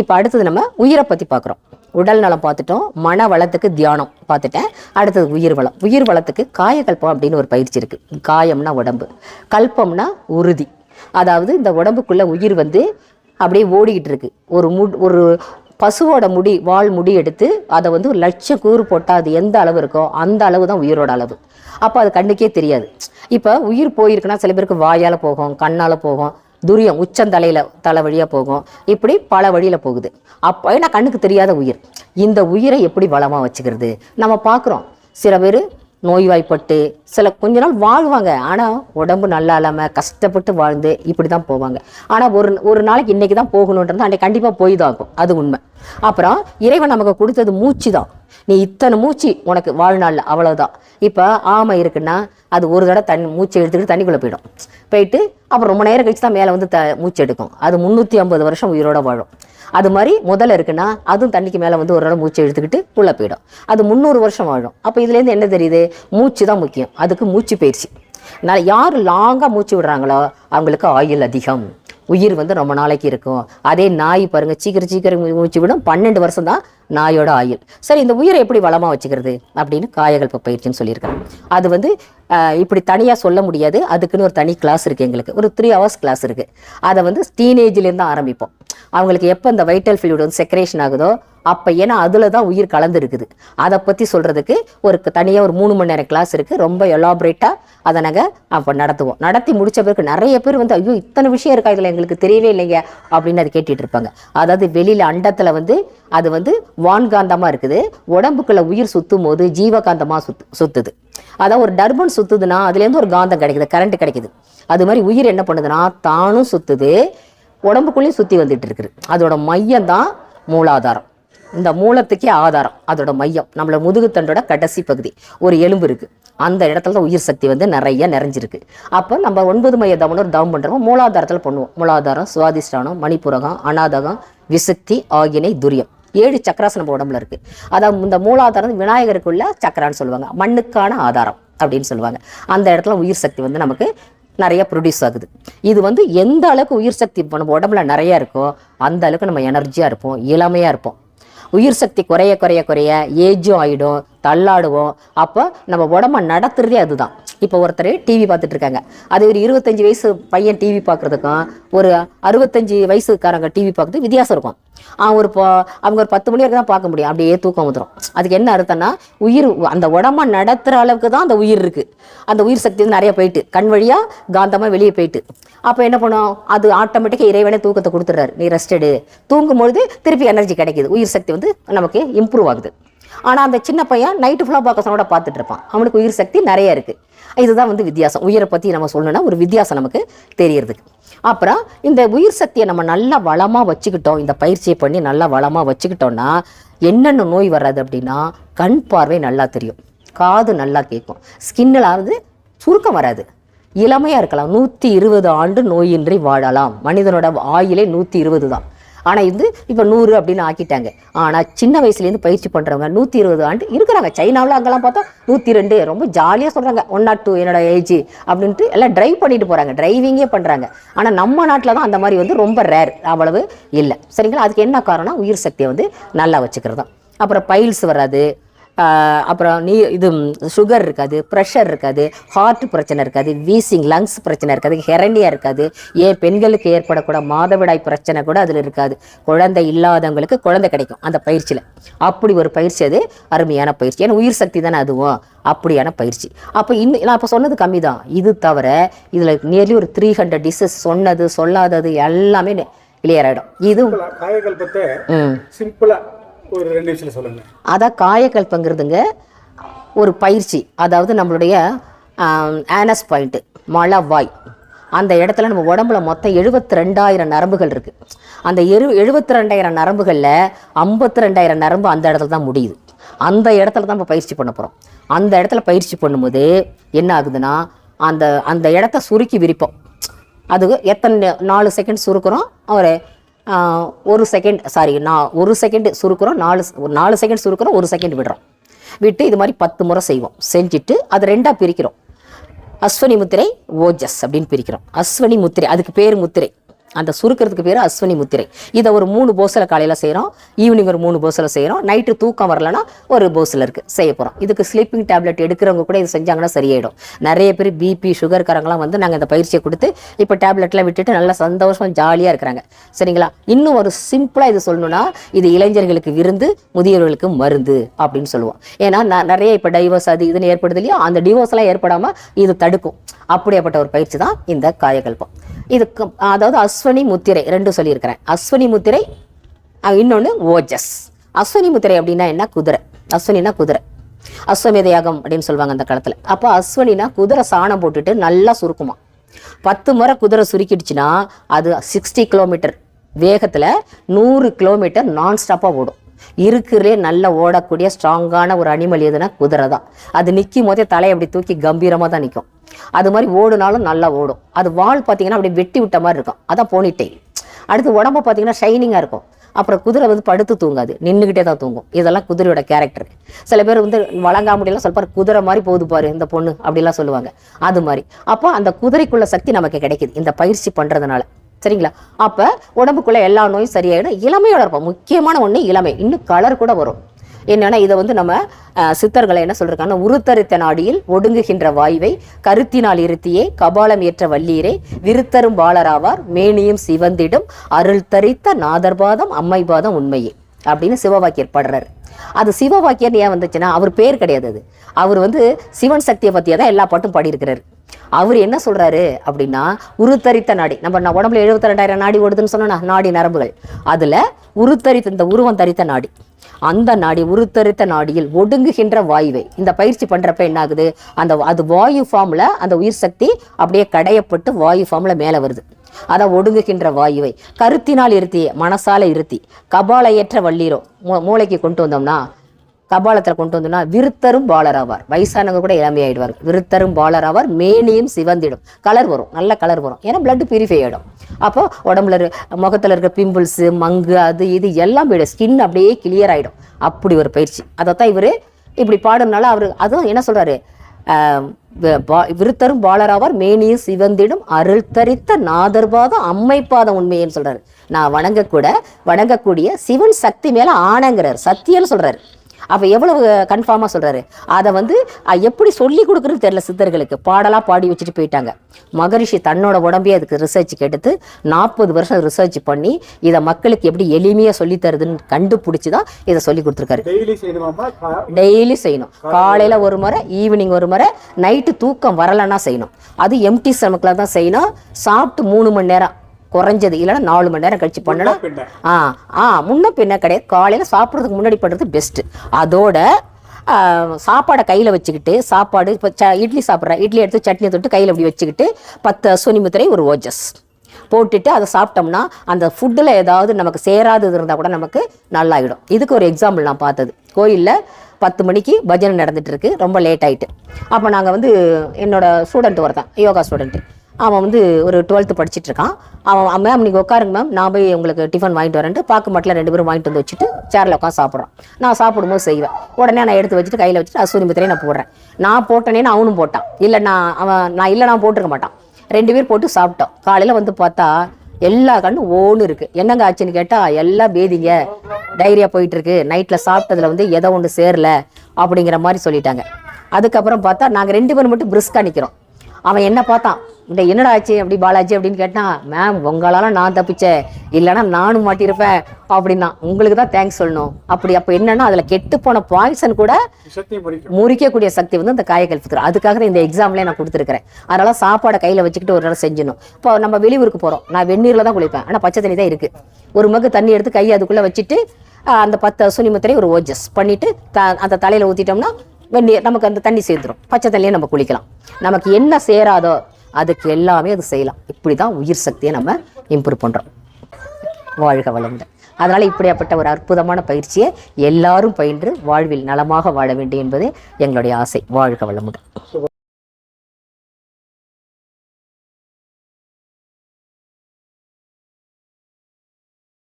இப்போ அடுத்தது நம்ம உயிரை பற்றி பார்க்குறோம் உடல் நலம் பார்த்துட்டோம் மன வளத்துக்கு தியானம் பார்த்துட்டேன். அடுத்தது உயிர் வளம். உயிர் வளத்துக்கு காயகல்பம் அப்படின்னு ஒரு பயிற்சி இருக்குது காயம்னா உடம்பு. கல்பம்னா உறுதி. அதாவது இந்த உடம்புக்குள்ள உயிர் வந்து அப்படியே ஓடிக்கிட்டு இருக்கு. ஒரு மு ஒரு பசுவோட முடி வால் முடி எடுத்து அதை வந்து ஒரு லட்சம் கூறு போட்டால் அது எந்த அளவு இருக்கோ அந்த அளவு தான் உயிரோட அளவு. அப்போ அது கண்ணுக்கே தெரியாது. இப்போ உயிர் போயிருக்குன்னா சில பேருக்கு வாயால் போகும் கண்ணால் போகும். துரியம் உச்சந்தலையில் தலை வழியாக போகும். இப்படி பல வழியில் போகுது. அப்போ ஏன்னா கண்ணுக்கு தெரியாத உயிர். இந்த உயிரை எப்படி வளமாக வச்சுக்கிறது? நம்ம பார்க்குறோம். சில பேர் நோய்வாய்ப்பட்டு சில கொஞ்ச நாள் வாழ்வாங்க. ஆனால் உடம்பு நல்லா இல்லாமல் கஷ்டப்பட்டு வாழ்ந்து இப்படி தான் போவாங்க. ஆனால் ஒரு ஒரு நாளைக்கு இன்றைக்கி தான் போகணுன்றது அன்றைக்கி கண்டிப்பாக போய் தான் ஆகும். அது உண்மை. அப்புறம் இறைவன் நமக்கு கொடுத்தது மூச்சு தான் நீ இத்தனை மூச்சு உனக்கு வாழ்நாளில் அவ்வளோதான் இப்போ ஆமை இருக்குன்னா அது ஒரு தடவை தண்ணி மூச்சை எடுத்துக்கிட்டு தண்ணிக்குள்ளே போயிடும். போயிட்டு அப்புறம் ரொம்ப நேரம் கழிச்சு தான் மேலே வந்து த மூச்சு எடுக்கும். அது முந்நூற்றி ஐம்பது வருஷம் உயிரோட வாழும். அது மாதிரி முதல்ல இருக்குன்னா அதுவும் தண்ணிக்கு மேலே வந்து ஒரு மூச்சு எடுத்துக்கிட்டு உள்ளே போயிடும். அது முந்நூறு வருஷம் வாழும். அப்போ இதுலேருந்து என்ன தெரியுது? மூச்சு தான் முக்கியம். அதுக்கு மூச்சு பயிற்சி. நான் யார் லாங்காக மூச்சு விடுறாங்களோ அவங்களுக்கு ஆயுள் அதிகம். உயிர் வந்து ரொம்ப நாளைக்கு இருக்கும். அதே நாய் பாருங்க சீக்கிரம் சீக்கிரம் மூச்சு விடும். பன்னெண்டு வருஷம் தான் நாயோட ஆயுள். சரி இந்த உயிரை எப்படி வளமாக வச்சுக்கிறது? அப்படின்னு காயகல்ப பயிற்சின்னு சொல்லியிருக்காங்க. அது வந்து இப்படி தனியாக சொல்ல முடியாது. அதுக்குன்னு ஒரு தனி கிளாஸ் இருக்குது எங்களுக்கு. ஒரு த்ரீ ஹவர்ஸ் கிளாஸ் இருக்குது அதை வந்து டீனேஜ்லேருந்து ஆரம்பிப்போம். அவங்களுக்கு எப்போ இந்த வைட்டல் ஃபிளூட் வந்து செக்ரேஷன் ஆகுதோ அப்போ ஏன்னா அதில் தான் உயிர் கலந்துருக்குது. அதை பற்றி சொல்கிறதுக்கு ஒரு தனியாக ஒரு மூணு மணி நேரம் கிளாஸ் இருக்குது ரொம்ப எலாபரேட்டாக அதை நாங்கள் அப்போ நடத்துவோம். நடத்தி முடித்த பிறகு நிறைய பேர் வந்து ஐயோ இத்தனை விஷயம் இருக்கா? இதில் எங்களுக்கு தெரியவே இல்லைங்க. அப்படின்னு அதை கேட்டுட்டு இருப்பாங்க. அதாவது வெளியில் அண்டத்தில் வந்து அது வந்து வான்காந்தமாக இருக்குது. உடம்புக்குள்ள உயிர் சுற்றும் போது ஜீவகாந்தமாக சுத்து சுற்றுது அதான் ஒரு டர்பன் சுற்றுதுன்னா அதுலேருந்து ஒரு காந்தம் கிடைக்குது கரண்ட் கிடைக்குது. அது மாதிரி உயிர் என்ன பண்ணுதுன்னா தானும் சுற்றுது உடம்புக்குள்ளேயும் சுற்றி வந்துட்டு இருக்குது. அதோட மையம் தான் மூலாதாரம். இந்த மூலத்துக்கே ஆதாரம். அதோட மையம். நம்மளோட முதுகுத்தண்டோட கடைசி பகுதி. ஒரு எலும்பு இருக்குது அந்த இடத்துல தான் உயிர் சக்தி வந்து நிறைய நிறைஞ்சிருக்கு. அப்போ நம்ம ஒன்பது மைய தவம் ஒரு தவம் பண்ணுறோம் மூலாதாரத்தில் பண்ணுவோம். மூலாதாரம் சுவாதிஷ்டானம் மணிப்புரகம் அநாதகம் விசக்தி ஆகினை துரியம். ஏழு சக்கராஸ் நம்ம உடம்புல இருக்கு. அதாவது இந்த மூலாதாரம் விநாயகருக்குள்ள சக்கரான்னு சொல்லுவாங்க. மண்ணுக்கான ஆதாரம் அப்படின்னு சொல்லுவாங்க. அந்த இடத்துல உயிர் சக்தி வந்து நமக்கு நிறைய ப்ரொடியூஸ் ஆகுது. இது வந்து எந்த அளவுக்கு உயிர் சக்தி இப்போ நம்ம உடம்புல நிறைய இருக்கோ அந்த அளவுக்கு நம்ம எனர்ஜியாக இருப்போம் இளமையாக இருப்போம். உயிர் சக்தி குறைய குறைய குறைய ஏஜும் ஆகிடும் தள்ளாடுவோம். அப்போ நம்ம உடம்ப நடத்துறதே அதுதான். இப்போ ஒருத்தர் டிவி பார்த்துட்டு இருக்காங்க ஒரு இருபத்தஞ்சி வயசு பையன் டிவி பார்க்குறதுக்கும் ஒரு அறுபத்தஞ்சு வயசுக்காரங்க டிவி பார்க்குறது வித்தியாசம் இருக்கும். அவன் ஒரு ப- அவங்க ஒரு பத்து மணி வரைக்கும் தான் பார்க்க முடியும். அப்படியே தூக்கம் வந்துடும் அதுக்கு என்ன அர்த்தம்னா உயிர் அந்த உடம்ப நடத்துகிற அளவுக்கு தான் அந்த உயிர் இருக்குது அந்த உயிர் சக்தி வந்து நிறைய போயிட்டு கண் வழியாக காந்தமாக வெளியே போயிட்டு. அப்போ என்ன பண்ணும்? அது ஆட்டோமேட்டிக்காக இறைவனே தூக்கத்தை கொடுத்துட்றாரு. நீ ரெஸ்ட் எடு தூங்கும் பொழுது திருப்பி எனர்ஜி கிடைக்குது. உயிர் சக்தி வந்து நமக்கு இம்ப்ரூவ் ஆகுது. ஆனால் அந்த சின்ன பையன் நைட்டு ஃபுல்லாக பார்க்கசனோட பார்த்துட்டு இருப்பான். அவனுக்கு உயிர் சக்தி நிறைய இருக்குது இதுதான் வந்து வித்தியாசம். உயிரை பற்றி நம்ம சொல்லணும்னா ஒரு வித்தியாசம் நமக்கு தெரியறதுக்கு. அப்புறம் இந்த உயிர் சக்தியை நம்ம நல்லா வளமாக வச்சுக்கிட்டோம். இந்த பயிற்சியை பண்ணி நல்லா வளமாக வச்சுக்கிட்டோம்னா என்னென்ன நோய் வராது அப்படின்னா கண் பார்வை நல்லா தெரியும். காது நல்லா கேட்கும். ஸ்கின்னிலாவது சுருக்கம் வராது. இளமையாக இருக்கலாம். நூற்றி இருபது ஆண்டு நோயின்றி வாழலாம். மனிதனோட ஆயிலே நூற்றி இருபது தான். ஆனால் இது இப்போ நூறு அப்படின்னு ஆக்கிட்டாங்க. ஆனால் சின்ன வயசுலேருந்து பயிற்சி பண்ணுறவங்க நூற்றி இருபது ஆண்டு இருக்கிறாங்க. சைனாவில் அங்கெல்லாம் பார்த்தா நூற்றி ரெண்டு ரொம்ப ஜாலியாக சொல்கிறாங்க ஒன் நாட் டூ என்னோட ஏஜ் அப்படின்ட்டு எல்லாம் ட்ரைவ் பண்ணிட்டு போகிறாங்க டிரைவிங்கே பண்ணுறாங்க ஆனால் நம்ம நாட்டில் தான் அந்த மாதிரி வந்து ரொம்ப ரேர் அவ்வளவு இல்லை. சரிங்களா? அதுக்கு என்ன காரணம் உயிர் சக்தியை வந்து நல்லா வச்சுக்கிறது தான் அப்புறம் பைல்ஸ் வராது அப்புறம் நீ இது சுகர் இருக்காது ப்ரெஷர் இருக்காது ஹார்ட் பிரச்சனை இருக்காது வீசிங் லங்ஸ் பிரச்சனை இருக்காது ஹெரனியா இருக்காது. ஏன் பெண்களுக்கு ஏற்படக்கூட மாதவிடாய் பிரச்சனை கூட அதில் இருக்காது. குழந்தை இல்லாதவங்களுக்கு குழந்தை கிடைக்கும் அந்த பயிற்சியில். அப்படி ஒரு பயிற்சி அது அருமையான பயிற்சி. ஏன்னா உயிர் சக்தி தானே அதுவும். அப்படியான பயிற்சி. அப்போ இன்னும் நான் இப்போ சொன்னது கம்மி தான் இது தவிர இதில் நியர்லி ஒரு த்ரீ ஹண்ட்ரட் டிஷ்ஷஸ் சொன்னது சொல்லாதது எல்லாமே கிளியர் ஆகிடும் இது சிம்பிளா, காயகல்பத்தை ம். சிம்பிளா ஒரு ரெண்டு விஷயம் சொல்லுங்க. அதான் காயக்கல்பங்கிறதுங்க ஒரு பயிற்சி அதாவது நம்மளுடைய ஆனஸ் பாயிண்ட்டு மழவாய் அந்த இடத்துல நம்ம உடம்புல மொத்தம் எழுபத்தி ரெண்டாயிரம் நரம்புகள் இருக்குது அந்த எரு எழுபத்தி ரெண்டாயிரம் நரம்புகளில் ஐம்பத்தி ரெண்டாயிரம் நரம்பு அந்த இடத்துல தான் முடியுது. அந்த இடத்துல தான் இப்போ பயிற்சி பண்ண போகிறோம் அந்த இடத்துல பயிற்சி பண்ணும்போது என்ன ஆகுதுன்னா அந்த அந்த இடத்த சுருக்கி விரிப்போம். அது எத்தனை நாலு செகண்ட் சுருக்குறோம்? ஒரு ஒரு செகண்ட் சாரி நான் ஒரு செகண்ட் சுருக்குறோம் நாலு ஒரு நாலு செகண்ட் சுருக்குறோம் ஒரு செகண்ட் விடுறோம். விட்டு இது மாதிரி பத்து முறை செய்வோம். செஞ்சுட்டு அது ரெண்டாக பிரிக்கிறோம். அஸ்வனி முத்திரை ஓஜஸ் அப்படின்னு பிரிக்கிறோம். அஸ்வனி முத்திரை அதுக்கு பேர் முத்திரை. அந்த சுருக்கிறதுக்கு பேர் அஸ்வினி முத்திரை. இதை ஒரு மூணு போஸில் காலையில் செய்கிறோம் ஈவினிங் ஒரு மூணு போஸில் செய்கிறோம் நைட்டு தூக்கம் வரலன்னா ஒரு போஸில் இருக்குது செய்ய போகிறோம் இதுக்கு ஸ்லீப்பிங் டேப்லெட் எடுக்கிறவங்க கூட இது செஞ்சாங்கன்னா சரியாயிடும். நிறைய பேர் பிபி சுகர்காரங்களாம் வந்து நாங்கள் இந்த பயிற்சியை கொடுத்து இப்போ டேப்லெட்லாம் விட்டுட்டு நல்லா சந்தோஷம் ஜாலியாக இருக்கிறாங்க. சரிங்களா? இன்னும் ஒரு சிம்பிளாக இது சொல்லணும்னா இது இளைஞர்களுக்கு விருந்து முதியவர்களுக்கு மருந்து அப்படின்னு சொல்லுவோம். ஏன்னா ந- நிறைய இப்போ டைவர்ஸ் அது இதுன்னு ஏற்படுது இல்லையா? அந்த டிவோர்ஸ்லாம் ஏற்படாமல் இது தடுக்கும். அப்படியாப்பட்ட ஒரு பயிற்சி தான் இந்த காயகல்பம். இதுக்கு அதாவது அஸ்வினி அஸ்வனி முத்திரை ரெண்டும் சொல்லியிருக்கிறேன். அஸ்வனி முத்திரை இன்னொன்று ஓஜஸ். அஸ்வனி முத்திரை அப்படின்னா என்ன? குதிரை. அஸ்வனினா குதிரை. அஸ்வமேத யாகம் அப்படின்னு சொல்லுவாங்க அந்த காலத்தில். அப்போ அஸ்வனினா குதிரை சாணம் போட்டுட்டு நல்லா சுருக்குமா? பத்து முறை குதிரை சுருக்கிடுச்சுன்னா அது சிக்ஸ்டி கிலோமீட்டர் வேகத்தில் நூறு கிலோமீட்டர் நான் ஸ்டாப்பாக ஓடும். இருக்கிறதுலே நல்லா ஓடக்கூடிய ஸ்ட்ராங்கான ஒரு அனிமல் எதுனா குதிரை தான் அது நிற்கும் போதே தலையை அப்படி தூக்கி கம்பீரமாக தான் நிற்கும் அது மாதிரி ஓடுனாலும் நல்லா ஓடும். அது வால் பார்த்தீங்கன்னா அப்படியே வெட்டி விட்ட மாதிரி இருக்கும். அதான் போனிட்டெயில் அடுத்து உடம்பு பார்த்தீங்கன்னா ஷைனிங்காக இருக்கும். அப்புறம் குதிரை வந்து படுத்து தூங்காது. நின்றுக்கிட்டே தான் தூங்கும். இதெல்லாம் குதிரையோட கேரக்டர் சில பேர் வந்து வழங்காமடியெல்லாம் சொல்பார் குதிரை மாதிரி போகுது பாரு இந்த பொண்ணு அப்படிலாம் சொல்லுவாங்க. அது மாதிரி. அப்போ அந்த குதிரைக்குள்ள சக்தி நமக்கு கிடைக்குது. இந்த பயிற்சி பண்ணுறதுனால சரிங்களா? அப்போ உடம்புக்குள்ள எல்லா நோயும் சரியாயிடும். இளமையோட இருப்போம். முக்கியமான ஒன்று இளமை. இன்னும் கலர் கூட வரும். என்னென்னா இதை வந்து நம்ம சித்தர்களை என்ன சொல்கிறாங்கன்னா உருத்தரித்த நாடியில் ஒடுங்குகின்ற வாயுவை கருத்தினால் இருத்தியே கபாலம் ஏற்ற வள்ளீரே விருத்தரும் பாலராவார் மேனியும் சிவந்திடும் அருள் தரித்த நாதர்பாதம் அம்மைபாதம் உண்மையே அப்படின்னு சிவவாக்கியர் பாடுறாரு. அது சிவவாக்கியர் ஏன் வந்துச்சுன்னா அவர் பேர் கிடையாது அது. அவர் வந்து சிவன் சக்தியை பற்றியே தான் எல்லா பாட்டும் பாடியிருக்கிறாரு. அவர் என்ன சொல்றாரு அப்படின்னா உருத்தரித்த நாடி. நம்ம உடம்புல எழுபத்தி ரெண்டாயிரம் நாடி ஓடுதுன்னு சொன்னா நாடி நரம்புகள். அதுல உருத்தரித்த இந்த உருவம் தரித்த நாடி. அந்த நாடி உருத்தரித்த நாடியில் ஒடுங்குகின்ற வாயுவை. இந்த பயிற்சி பண்றப்ப என்ன ஆகுது அந்த அது வாயு ஃபார்ம்ல அந்த உயிர் சக்தி அப்படியே கடையப்பட்டு வாயு ஃபார்ம்ல மேல வருது. அதை ஒடுங்குகின்ற வாயுவை. கருத்தினால் இருத்தி மனசால இருத்தி கபாலையற்ற வள்ளீரோ மூ- மூளைக்கு கொண்டு வந்தோம்னா கபாலத்தில் கொண்டு வந்தோம்னா விருத்தரும் பாலர் ஆவார். வயசானவங்க கூட இளமையாயிடுவார் விருத்தரும் பாலர் ஆவார் மேனியும் சிவந்திடும். கலர் வரும் நல்ல கலர் வரும். ஏன்னா blood பியூரிஃபை ஆகிடும் அப்போ உடம்புல முகத்தில் இருக்க பிம்பிள்ஸு மங்கு அது இது எல்லாம் போயிடும். ஸ்கின் அப்படியே கிளியர் ஆகிடும் அப்படி ஒரு பயிற்சி. அதைத்தான் இவர் இப்படி பாடுறதுனால அவர் அதுவும் என்ன சொல்கிறாரு பா- விருத்தரும் பாலராவார் மேனியும் சிவந்திடும். அருள் தரித்த நாதர்பாதம் அம்மைப்பாதம் உண்மைன்னு சொல்றாரு. நான் வணங்கக்கூட வணங்கக்கூடிய சிவன் சக்தி மேல ஆணங்கிறார். சத்தியம்னு சொல்றாரு. அப்ப எவ்வளவு கன்ஃபார்மா சொல்றாரு? அதை வந்து எப்படி சொல்லி கொடுக்குறது தெரியல சித்தர்களுக்கு. பாடலா பாடி வச்சுட்டு போயிட்டாங்க. மகரிஷி தன்னோட உடம்பே அதுக்கு ரிசர்ச்சுக்கு எடுத்து நாற்பது வருஷம் ரிசர்ச் பண்ணி இதை மக்களுக்கு எப்படி எளிமையா சொல்லி தருதுன்னு கண்டுபிடிச்சி தான் இதை சொல்லி கொடுத்துருக்காரு. டெய்லி செய்யணும்? காலையில் ஒரு முறை ஈவினிங் ஒரு முறை நைட்டு தூக்கம் வரலைன்னா செய்யணும். அது எம்டி ஸ்டமக்கில் தான் செய்யணும். சாப்பிட்டு மூணு மணி நேரம் குறைஞ்சது. இல்லைன்னா நாலு மணி நேரம் கழிச்சு பண்ணணும் பின்ன. ஆ ஆ முன்ன பின்ன கிடையாது. காலையில் சாப்பிட்றதுக்கு முன்னாடி பண்ணுறது பெஸ்ட்டு அதோட சாப்பாடை கையில் வச்சுக்கிட்டு சாப்பாடு இப்போ ச இட்லி சாப்பிட்றேன் இட்லி எடுத்து சட்னி தொட்டு கையில் இப்படி வச்சுக்கிட்டு பத்து அஸ்வினி முத்திரை ஒரு ஓஜஸ். போட்டுட்டு அதை சாப்பிட்டோம்னா அந்த ஃபுட்டில் ஏதாவது நமக்கு சேராதது இருந்தால் கூட நமக்கு நல்லாயிடும். இதுக்கு ஒரு எக்ஸாம்பிள் நான் பார்த்தது. கோயிலில் பத்து மணிக்கு பஜனை நடந்துட்டு இருக்கு. ரொம்ப லேட் ஆயிட்டு. அப்போ நாங்கள் வந்து என்னோட ஸ்டூடெண்ட் ஒருத்தன் யோகா ஸ்டூடெண்ட்டு அவன் வந்து ஒரு டுவெல்த்து படிச்சுட்டு இருக்கான். அவன் மேம் நீங்கள் உட்காருங்க மேம் நான் போய் உங்களுக்கு டிஃபன் வாங்கிட்டு வரேன்ட்டு பாக்கு மட்டில் ரெண்டு பேரும் வாங்கிட்டு வந்து வச்சுட்டு சேரில் உட்காந்து சாப்பிட்றான். நான் சாப்பிடும்போது செய்வேன். உடனே நான் எடுத்து வச்சுட்டு கையில் வச்சுட்டு அசூரி முத்திரையை நான் போடுறேன். நான் போட்டேனேன்னு அவனும் போட்டான். இல்லை நான் அவன் நான் இல்லை நான் போட்டிருக்க மாட்டான். ரெண்டு பேர் போட்டு சாப்பிட்டோம். காலையில் வந்து பார்த்தா எல்லா கண்ணும் ஓன்னு இருக்குது என்னங்க ஆச்சுன்னு கேட்டால் எல்லாம் பேதிங்க. டைரியா போயிட்டு இருக்கு. நைட்டில் சாப்பிட்டதுல வந்து எதை ஒன்று சேரல அப்படிங்கிற மாதிரி சொல்லிட்டாங்க. அதுக்கப்புறம் பார்த்தா நாங்கள் ரெண்டு பேரும் மட்டும் பிரிஸ்காக நிற்கிறோம் அவன் என்ன பார்த்தான்? இந்த என்னடா ஆச்சு? அப்படி பாலாஜி அப்படின்னு கேட்டான் மேம் உங்களால நான் தப்பிச்சேன். இல்லைன்னா நானும் மாட்டியிருப்பேன். அப்படின்னா உங்களுக்கு தான் தேங்க்ஸ் சொல்லணும். அப்படி அப்போ என்னன்னா அதில் கெட்டு போன பாய்சன் கூட முறிக்கக்கூடிய சக்தி வந்து இந்த காயக்கல்புக்கு அதுக்காக தான் இந்த எக்ஸாம்லேயே நான் கொடுத்துருக்கிறேன். அதனால சாப்பாடை கையில் வச்சுக்கிட்டு ஒரு நேரம் செஞ்சணும் இப்போ நம்ம வெளியூருக்கு போகிறோம் நான் வெந்நீரில் தான் குளிப்பேன். ஆனால் பச்சை தண்ணி தான் இருக்குது ஒரு மக்கு தண்ணி எடுத்து கையை அதுக்குள்ளே வச்சுட்டு அந்த பத்து அசுனி முத்திரை ஒரு ஓஜஸ் பண்ணிட்டு த அந்த தலையில் ஊற்றிட்டோம்னா நமக்கு அந்த தண்ணி சேர்ந்துடும் பச்சை தண்ணியே நம்ம குளிக்கலாம். நமக்கு என்ன சேராதோ அதுக்கு எல்லாமே அது செய்யலாம். இப்படி தான் உயிர் சக்தியை நம்ம இம்ப்ரூவ் பண்ணுறோம் வாழ்க வளமுடன். அதனால இப்படியாப்பட்ட ஒரு அற்புதமான பயிற்சியை எல்லாரும் பயின்று வாழ்வில் நலமாக வாழ வேண்டும் என்பதே எங்களுடைய ஆசை. வாழ்க வளமுடன்.